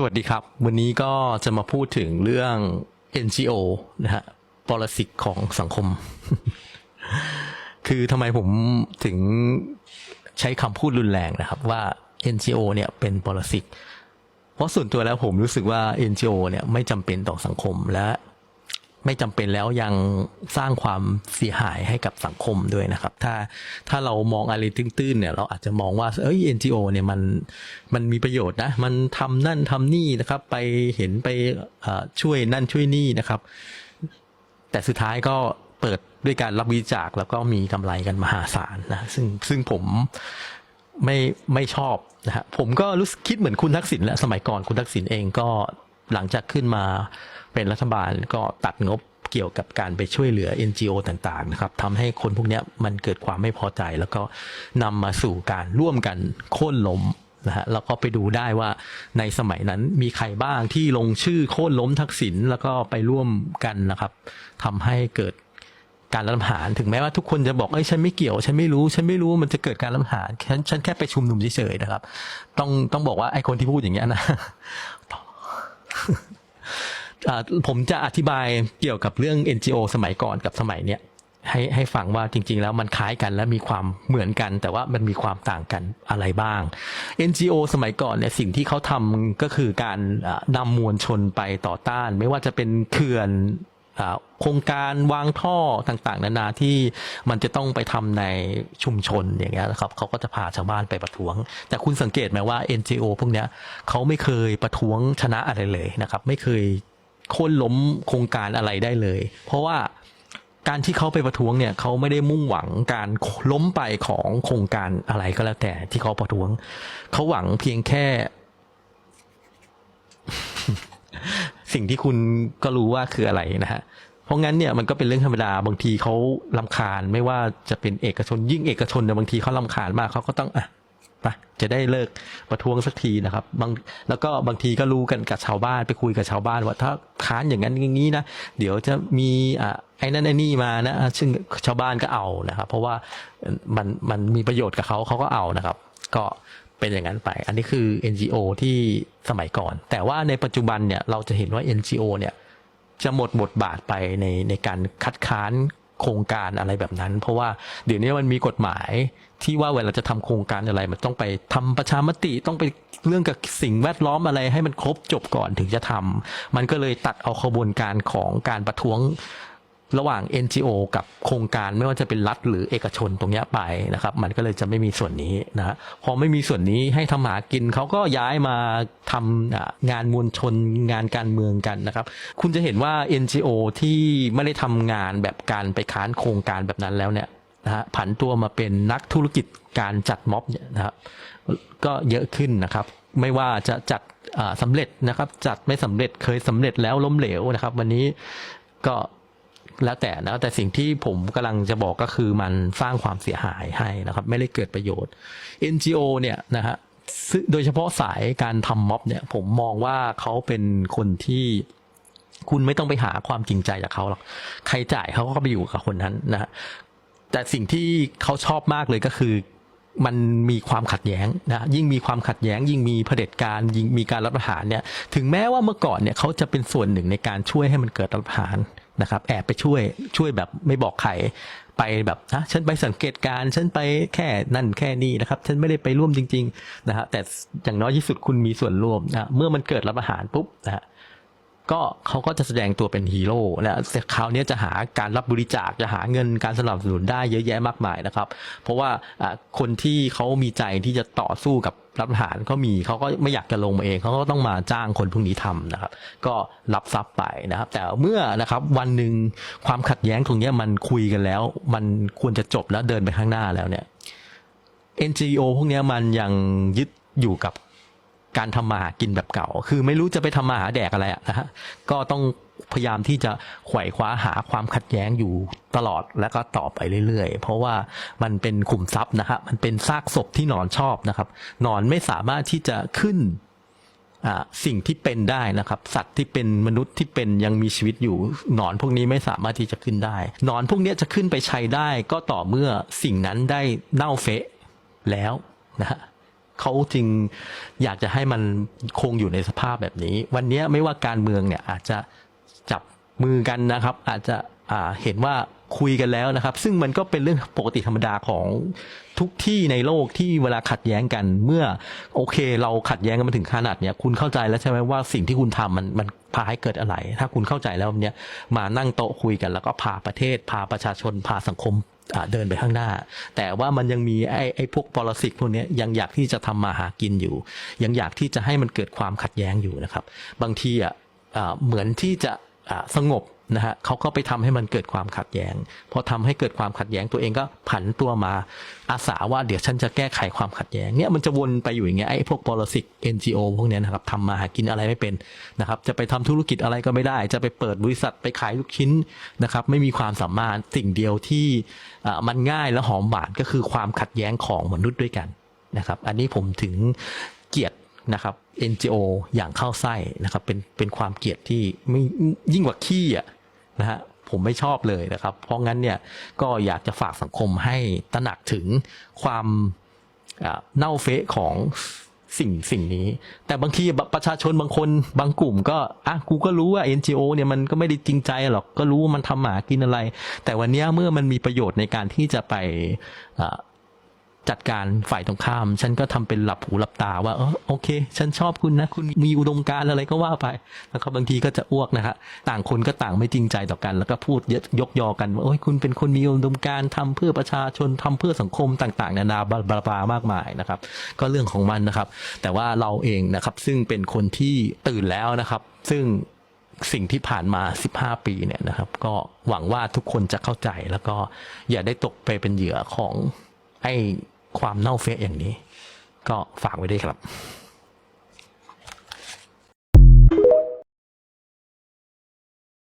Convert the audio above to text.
สวัสดีครับ วันนี้ก็จะมาพูดถึงเรื่อง NGO นะฮะปรสิตของสังคม คือทำไมผมถึงใช้คำพูดรุนแรงนะครับ ว่า NGO เนี่ยเป็นปรสิตเพราะส่วนตัวแล้วผมรู้สึกว่า NGO เนี่ยไม่จำเป็นต่อสังคมและ ไม่จำเป็นแล้วยังสร้างความเสียหายให้กับสังคมด้วยนะครับ ถ้าถ้าเรามองอะไรตื้นๆเนี่ยเราอาจจะมองว่าเอ้ย NGO เนี่ยมันมันมีประโยชน์นะ มันทำนั่นทำนี่นะครับ ไปเห็นไปช่วยนั่นช่วยนี่นะครับ แต่สุดท้ายก็เปิดด้วยการรับบริจาคแล้วก็มีกำไรกันมหาศาลนะซึ่งซึ่งผมไม่ไม่ชอบนะฮะผมก็รู้สึกคิดเหมือนคุณทักษิณแหละสมัยก่อนคุณทักษิณเองก็ หลังจากขึ้นมาเป็นรัฐบาลก็ตัดงบเกี่ยวกับการไปช่วยเหลือ NGO ต่างๆนะครับทำให้คนพวกนี้มันเกิดความไม่พอใจ แล้วก็นำมาสู่การร่วมกันโค่นล้มนะฮะแล้วก็ไปดูได้ว่าในสมัยนั้นมีใครบ้างที่ลงชื่อโค่นล้มทักษิณแล้วก็ไปร่วมกันนะครับทำให้เกิดการรัฐประหารถึงแม้ว่าทุกคนจะบอกเอ้ยฉันไม่เกี่ยว ฉันไม่รู้ ฉันไม่รู้มันจะเกิดการรัฐประหารฉันฉันแค่ไปชุมนุมเฉยๆนะครับ ต้องต้องบอกว่าไอ้คนที่พูดอย่างเงี้ยนะ ผมจะอธิบายเกี่ยวกับเรื่อง NGO สมัยก่อนกับสมัยเนี้ยให้ให้ฟังว่าจริง ๆ แล้วมันคล้ายกันและมีความเหมือนกัน แต่ว่ามันมีความต่างกันอะไรบ้าง NGO สมัยก่อนเนี่ยสิ่งที่เขาทำก็คือการนำมวลชนไปต่อต้าน ไม่ว่าจะเป็นเขื่อน โครงการวางท่อต่างๆ นานาที่มันจะต้องไปทำในชุมชนอย่างเงี้ยนะครับเขาก็จะพาชาวบ้านไปประท้วง แต่คุณสังเกตไหมว่า NGO พวกเนี้ยเขาไม่เคยประท้วงชนะอะไรเลยนะครับ ไม่เคยโค่นล้มโครงการอะไรได้เลย เพราะว่าการที่เขาไปประท้วงเนี่ยเขาไม่ได้มุ่งหวังการล้มไปของโครงการอะไรก็แล้วแต่ที่เขาประท้วงเขาหวังเพียงแค่ สิ่งที่คุณก็รู้ว่าคืออะไรนะฮะเพราะงั้นเนี่ยมันก็เป็นเรื่องธรรมดาบางทีเขาลำคาญไม่ว่าจะเป็นเอกชนยิ่งเอกชนเนี่ยบางทีเขาลำคาญมากเขาก็ต้องอะไปจะได้เลิกประท้วงสักทีนะครับบางแล้วก็บางทีก็รู้กันกับชาวบ้านไปคุยกับชาวบ้านว่าถ้าค้านอย่างนั้นอย่างนี้นะเดี๋ยวจะมีอะไอ้นั่นไอ้นี่มานะอะซึ่งชาวบ้านก็เอานะครับ เพราะว่ามันมันมีประโยชน์กับเขาเขาก็เอานะครับ ก็ เป็นอย่างนั้นไป อันนี้คือ NGO ที่สมัยก่อน แต่ว่าในปัจจุบันเนี่ยเราจะเห็นว่า NGO เนี่ยจะหมดบทบาทไปในในการคัดค้านโครงการอะไรแบบนั้น เพราะว่าเดี๋ยวนี้มันมีกฎหมายที่ว่าเวลาจะทำโครงการอะไร มันต้องไปทำประชามติต้องไปเรื่องกับสิ่งแวดล้อมอะไรให้มันครบจบก่อนถึงจะทำมันก็เลยตัดเอาขบวนการของการประท้วง ระหว่าง NGO กับโครงการไม่ว่าจะเป็นรัฐหรือเอกชนตรงนี้ไปนะครับ มันก็เลยจะไม่มีส่วนนี้นะพอไม่มีส่วนนี้ให้ทำหากินเขาก็ย้ายมาทำงานมวลชนงานการเมืองกันนะครับ คุณจะเห็นว่า NGO ที่ไม่ได้ทำงานแบบการไปค้านโครงการแบบนั้นแล้วเนี่ยนะฮะผันตัวมาเป็นนักธุรกิจการจัดม็อบเนี่ยนะครับก็เยอะขึ้นนะครับ ไม่ว่าจะจัดอ่าสำเร็จนะครับ จัดไม่สำเร็จเคยสำเร็จแล้วล้มเหลวนะครับ วันนี้ก็ แล้วแต่นะแต่สิ่งที่ผมกำลังจะบอกก็คือมันสร้างความเสียหายให้นะครับ ไม่ได้เกิดประโยชน์ NGO เนี่ยนะฮะโดยเฉพาะสายการทำม็อบเนี่ย ผมมองว่าเขาเป็นคนที่คุณไม่ต้องไปหาความจริงใจจากเขาหรอก ใครจ่ายเขาก็ไปอยู่กับคนนั้นนะฮะแต่สิ่งที่เขาชอบมากเลยก็คือมันมีความขัดแย้งนะยิ่งมีความขัดแย้ง ยิ่งมีเผด็จการยิ่งมีการรัฐประหารเนี่ย ถึงแม้ว่าเมื่อก่อนเนี่ยเขาจะเป็นส่วนหนึ่งในการช่วยให้มันเกิดรัฐประหาร นะครับแอบไปช่วยช่วยแบบไม่บอกใครไปแบบฮะฉันไปสังเกตการฉันไปแค่นั่นแค่นี้นะครับ ฉันไม่ได้ไปร่วมจริง ๆ นะฮะแต่อย่างน้อยที่สุดคุณมีส่วนร่วมนะเมื่อมันเกิดรับอาหารปุ๊บนะฮะ ก็เขาก็จะแสดงตัวเป็นฮีโร่นะคราวนี้จะหาการรับบริจาคจะหาเงินการสนับสนุนได้เยอะแยะมากมายนะครับ เพราะว่าคนที่เขามีใจที่จะต่อสู้กับรัฐประหารก็มีเขาก็ไม่อยากจะลงมาเองเขาก็ต้องมาจ้างคนพวกนี้ทำนะครับ ก็รับทรัพย์ไปนะครับ แต่เมื่อนะครับวันหนึ่งความขัดแย้งตรงนี้มันคุยกันแล้ว มันควรจะจบแล้วเดินไปข้างหน้าแล้วเนี่ย NGO พวกนี้มันยังยึดอยู่กับ การทำมาหากินแบบเก่า คือไม่รู้จะไปทำมาหาแดกอะไรนะฮะก็ต้องพยายามที่จะไขว่คว้าหาความขัดแย้งอยู่ตลอดแล้วก็ต่อไปเรื่อยๆ เพราะว่ามันเป็นขุมทรัพย์นะครับมันเป็นซากศพที่หนอนชอบนะครับหนอนไม่สามารถที่จะขึ้นสิ่งที่เป็นได้นะครับ สัตว์ที่เป็นมนุษย์ที่เป็นยังมีชีวิตอยู่หนอนพวกนี้ไม่สามารถที่จะขึ้นได้หนอนพวกนี้จะขึ้นไปใช้ได้ก็ต่อเมื่อสิ่งนั้นได้เน่าเฟะแล้วนะฮะ เขาจึงอยากจะให้มันคงอยู่ในสภาพแบบนี้ วันนี้ไม่ว่าการเมืองเนี่ยอาจจะจับมือกันนะครับ อาจจะ เห็นว่าคุยกันแล้วนะครับ ซึ่งมันก็เป็นเรื่องปกติธรรมดาของทุกที่ในโลกที่เวลาขัดแย้งกัน เมื่อโอเค เราขัดแย้งกันมาถึงขนาดเนี้ยคุณเข้าใจแล้วใช่ไหมว่าสิ่งที่คุณทำมันมันพาให้เกิดอะไร ถ้าคุณเข้าใจแล้วเนี่ยมานั่งโต๊ะคุยกันแล้วก็พาประเทศ พาประชาชนพาสังคมเดินไปข้างหน้า แต่ว่ามันยังมีไอ้ไอ้พวกปรสิตพวกเนี้ยยังอยากที่จะทำมาหากินอยู่ ยังอยากที่จะให้มันเกิดความขัดแย้งอยู่นะครับ บางทีอะเหมือนที่จะสงบ นะฮะเขาก็ไปทำให้มันเกิดความขัดแย้งพอทำให้เกิดความขัดแย้งตัวเองก็ผันตัวมาอาสาว่าเดี๋ยวฉันจะแก้ไขความขัดแย้งเนี่ยมันจะวนไปอยู่อย่างเงี้ยไอ้พวกปรสิต NGO พวกเนี้ยนะครับทำมาหากินอะไรไม่เป็นนะครับจะไปทำธุรกิจอะไรก็ไม่ได้ จะไปเปิดบริษัทไปขายลูกชิ้นนะครับไม่มีความสามารถสิ่งเดียวที่อ่ามันง่ายและหอมหวานก็คือความขัดแย้งของมนุษย์ด้วยกันนะครับอันนี้ผมถึงเกลียดนะครับ NGO อย่างเข้าไส้นะครับเป็นเป็นความเกลียดที่ไม่ยิ่งกว่าขี้อะ นะฮะผมไม่ชอบเลยนะครับ เพราะงั้นเนี่ยก็อยากจะฝากสังคมให้ตระหนักถึงความเน่าเฟะของสิ่งสิ่งนี้ แต่บางทีประชาชนบางคนบางกลุ่มก็อะกูก็รู้ว่า NGO เนี่ยมันก็ไม่ได้จริงใจหรอกก็รู้ว่ามันทำหมากินอะไร แต่วันนี้เมื่อมันมีประโยชน์ในการที่จะไปอ่ จัดการฝ่ายตรงข้าม ฉันก็ทำเป็นหลับหูหลับตาว่าเออโอเค ฉันชอบคุณนะ คุณมีอุดมการณ์อะไรก็ว่าไปแล้วก็บางทีก็จะอ้วกนะครับต่างคนก็ต่างไม่จริงใจต่อกัน แล้วก็พูดยกยอกันว่าโอ้ยคุณเป็นคนมีอุดมการณ์ทำเพื่อประชาชนทำเพื่อสังคมต่าง ๆ นานาบลาบลาบลามากมายนะครับ ก็เรื่องของมันนะครับ แต่ว่าเราเองนะครับ ซึ่งเป็นคนที่ตื่นแล้วนะครับ ซึ่งสิ่งที่ผ่านมา 15 ปีเนี่ยนะครับ ก็หวังว่าทุกคนจะเข้าใจแล้วก็อย่าได้ตกไปเป็นเหยื่อของไอ้ ความเน่าเฟะอย่างนี้ ก็ฝากไว้ด้วยครับ